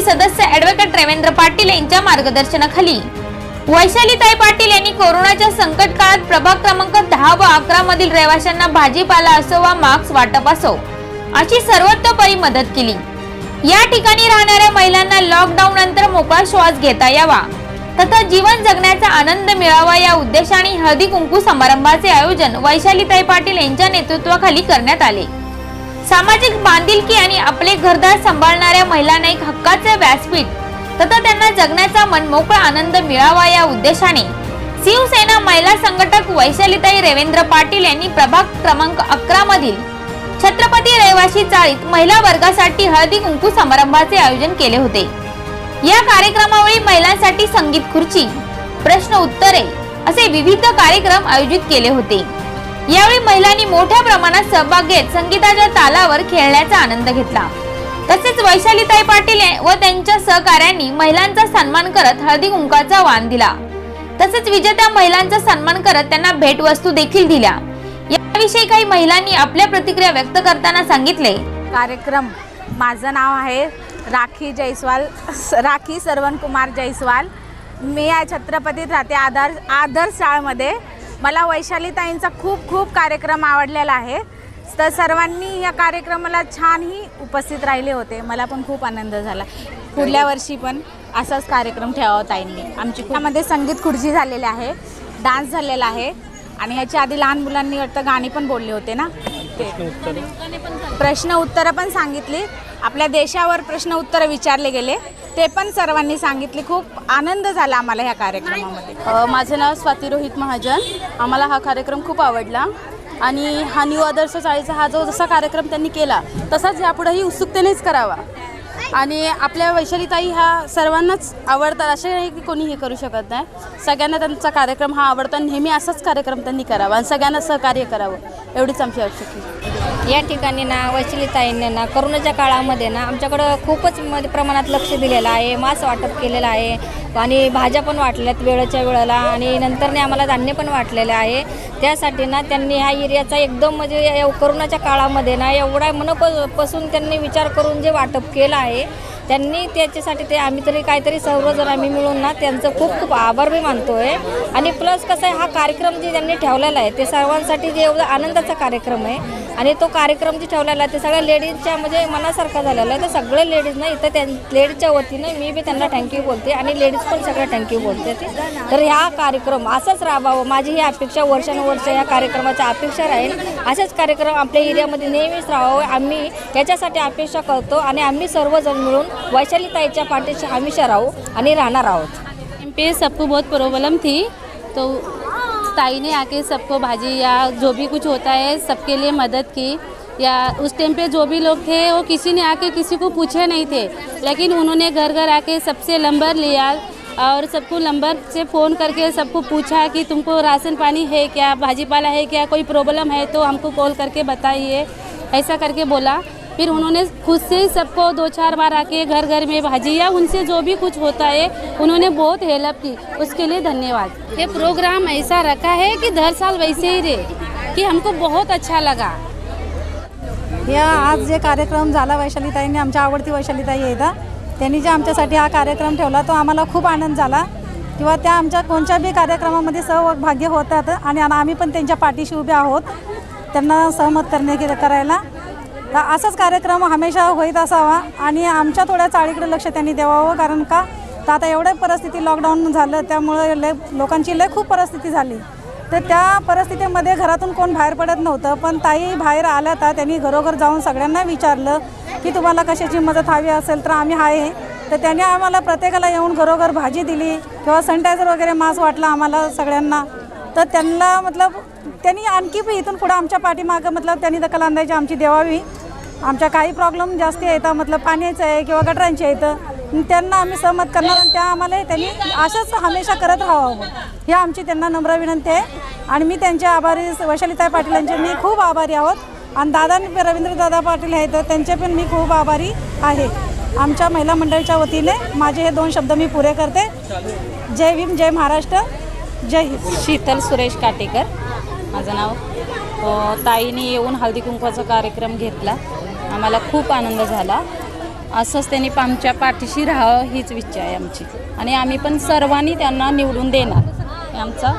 सदस्य ऍडव्होकेट रेवेंद्र पाटील यांच्या मार्गदर्शनाखाली. वैशालीताई पाटील यांनी कोरोनाच्या संकट काळात प्रभाग क्रमांक दहा व अकरा मधील रहिवाशांना भाजीपाला असो वा मास्क वाटप असो अशी सर्वतोपरी मदत केली. या ठिकाणी राहणाऱ्या महिलांना लॉकडाऊन नंतर मोकळा श्वास घेता यावा तथा जीवन जगण्याचा आनंद मिळावा या उद्देशाने हळदी कुंकू समारंभाचे आयोजन वैशालीताई पाटील यांच्या नेतृत्वाखाली करण्यात आले. सामाजिक बांधिलकी आणि आपले घरदार सांभाळणाऱ्या महिलांना एक हक्काचे व्यासपीठ तथा त्यांना जगण्याचा मनमोकळा आनंद मिळावा या उद्देशाने शिवसेना महिला संघटक वैशालीताई रवींद्र पाटील यांनी प्रभाग क्रमांक अकरा मधील छत्रपती रहिवाशी चाळीत महिला वर्गासाठी हळदी कुंकू समारंभाचे आयोजन केले होते. या कार्यक्रमावेळी महिलांसाठी संगीत खुर्ची प्रश्न उत्तरे असे विविध कार्यक्रम आयोजित केले होते. यावेळी महिलांनी मोठ्या प्रमाणात सहभाग घेत संगीताच्या तालावर खेळण्याचा आनंद घेतला. तसेच वैशालीताई पाटील व त्यांच्या सहकाऱ्यांनी महिलांचा सन्मान करत हळदी कुंकाचा वाण दिला. तसेच विजेत्या महिलांचा सन्मान करत त्यांना भेटवस्तू देखील दिल्या. याविषयी काही महिलांनी आपल्या प्रतिक्रिया व्यक्त करताना सांगितले. कार्यक्रम. माझं नाव आहे राखी जयस्वाल स- राखी सरवण कुमार जयस्वाल मी या छत्रपतीत राहते आधार आदर्श शाळेमध्ये मला वैशालीताईंचा खूप खूप कार्यक्रम आवडलेला आहे. तर सर्वांनी या कार्यक्रमाला छानही उपस्थित राहिले होते. मला पण खूप आनंद झाला. पुढल्या वर्षी पण असाच कार्यक्रम ठेवावा ताईंनी. आमची त्यामध्ये संगीत खुर्ची झालेली आहे डान्स झालेला आहे. आणि ह्याच्या आधी लहान मुलांनी वाटतं गाणी पण बोलले होते ना? ते प्रश्न उत्तरं पण सांगितली. आपल्या देशावर प्रश्न उत्तरं विचारले गेले. ते पण सर्वांनी सांगितले. खूप आनंद झाला आम्हाला ह्या कार्यक्रमामध्ये. अ, माझं नाव स्वाती रोहित महाजन. आम्हाला हा कार्यक्रम खूप आवडला. आणि हा न्यू आदर्श चाळीचा हा जो जसा कार्यक्रम त्यांनी केला तसाच यापुढेही उत्सुकतेनेच करावा. आणि आपल्या वैशालीताई ह्या सर्वांनाच आवडतात असे नाही की कोणी हे करू शकत नाही. सगळ्यांना त्यांचा कार्यक्रम हा आवडतो आणि नेहमी असाच कार्यक्रम त्यांनी करावा आणि सगळ्यांना सहकार्य करावं. एवढीच आमची आवश्यकता या ठिकाणी ना वैशालीताईंनी ना करोनाच्या काळामध्ये ना आमच्याकडं खूपच मध्ये प्रमाणात लक्ष दिलेलं आहे मास वाटप केलेलं आहे आणि भाज्या पण वाटल्यात वेळेच्या वेळेला आणि नंतरने आम्हाला धान्य पण वाटलेलं आहे. त्यासाठी ना त्यांनी ह्या एरियाचा एकदम म्हणजे करोनाच्या काळामध्ये ना एवढा मनपासून त्यांनी विचार करून जे वाटप केलं आहे त्यांनी त्याच्यासाठी ते आम्ही तरी काहीतरी सर्वजण आम्ही मिळून ना त्यांचं खूप खूप आभार मी मानतो आहे आणि प्लस कसं आहे हा कार्यक्रम जे त्यांनी ठेवलेला आहे ते सर्वांसाठी जे एवढा आनंदाचा कार्यक्रम आहे आणि तो कार्यक्रम जे ठेवलेला आहे ते सगळ्या लेडीजच्या म्हणजे मनासारखा झालेला आहे. तर सगळे लेडीजना इथं त्यां लेडीजच्या वतीनं मी बी त्यांना थँक्यू बोलते आणि लेडीज पण सगळ्या थँक्यू बोलते. ते तर ह्या कार्यक्रम असंच राबावं माझी ही अपेक्षा वर्षानुवर्ष या कार्यक्रमाच्या अपेक्षा राहील. असेच कार्यक्रम आपल्या एरियामध्ये नेहमीच राहावं. आम्ही याच्यासाठी अपेक्षा करतो आणि आम्ही सर्वजण मिळून वैशालीताईच्या पाठीशी हमेशा राहू आणि राहणार आहोत. एम पी एस सबको बहुत प्रॉब्लम थी. तो ताई ने आके सबको भाजी या जो भी कुछ होता है सबके लिए मदद की। या उस टाइम पे जो भी लोग थे, वो किसी ने आके किसी को पूछे नहीं थे। लेकिन उन्होंने घर घर आके सबसे नंबर लिया और सबको नंबर से फ़ोन करके सबको पूछा कि तुमको राशन पानी है क्या भाजी पाला है क्या, कोई प्रॉब्लम है तो हमको कॉल करके बताइए। ऐसा करके बोला। फिर उन्होंने खुद से ही सबको दो चार बार आके घर घर में भाजी या उनसे जो भी कुछ होता है उन्होंने बहुत हेल्प की। उसके लिए धन्यवाद। ये प्रोग्राम ऐसा रखा है कि हर साल वैसे ही रहे कि हमको बहुत अच्छा लगा। या आज जे कार्यक्रम झाला वैशालीताईंनी आमच्या आवडती वैशालीताई येतात त्यांनी जे आमच्यासाठी हा कार्यक्रम ठेवला तो आम्हाला खूप आनंद झाला. किंवा त्या आमच्या कोणत्या बी कार्यक्रमामध्ये सहभाग्य होतात आणि आम्ही पण त्यांच्या पाठीशी उभे आहोत त्यांना सहमत करणे करायला. तर असाच कार्यक्रम हमेशा होईत असावा आणि आमच्या थोड्या चाळीकडे लक्ष त्यांनी द्यावं कारण का? तर आता एवढ्या परिस्थिती लॉकडाऊन झालं त्यामुळे लय लोकांची लय खूप परिस्थिती झाली. तर त्या परिस्थितीमध्ये घरातून कोण बाहेर पडत नव्हतं पण ताई बाहेर आल्या तर त्यांनी घरोघर जाऊन सगळ्यांना विचारलं की तुम्हाला कशाची मदत हवी असेल तर आम्ही आहे. तर त्यांनी आम्हाला प्रत्येकाला येऊन घरोघर भाजी दिली किंवा सॅनिटायझर वगैरे मास्क वाटला आम्हाला सगळ्यांना. तर त्यांना मतलब त्यांनी आणखी इथून पुढं आमच्या पाठीमागं मतलब त्यांनी दखल आणायची आमची देवावी. आमच्या काही प्रॉब्लेम जास्ती येतात मतलब पाण्याचं आहे किंवा गटरांचे आहेत. त्यांना आम्ही सहमत करणार आणि त्या आम्हाला त्यांनी असंच हमेशा करत राहावं. ही आमची त्यांना नम्र विनंती आहे. आणि मी त्यांचे आभारी वैशालीताई पाटील यांचे मी खूप आभारी आहोत. आणि दादा रवींद्र दादा पाटील आहेत त्यांचे पण मी खूप आभारी आहे. आमच्या महिला मंडळीच्या वतीने माझे हे दोन शब्द मी पुरे करते. जय भीम जय महाराष्ट्र जय हिंद. शीतल सुरेश काटेकर माझं नाव. ताईने येऊन हळदी कुंकवाचा कार्यक्रम घेतला. आम्हाला खूप आनंद झाला. असंच त्यांनी आमच्या पाठीशी राहावं हीच इच्छा आहे आमची. आणि आम्ही पण सर्वांनी त्यांना निवडून देणार. आमचा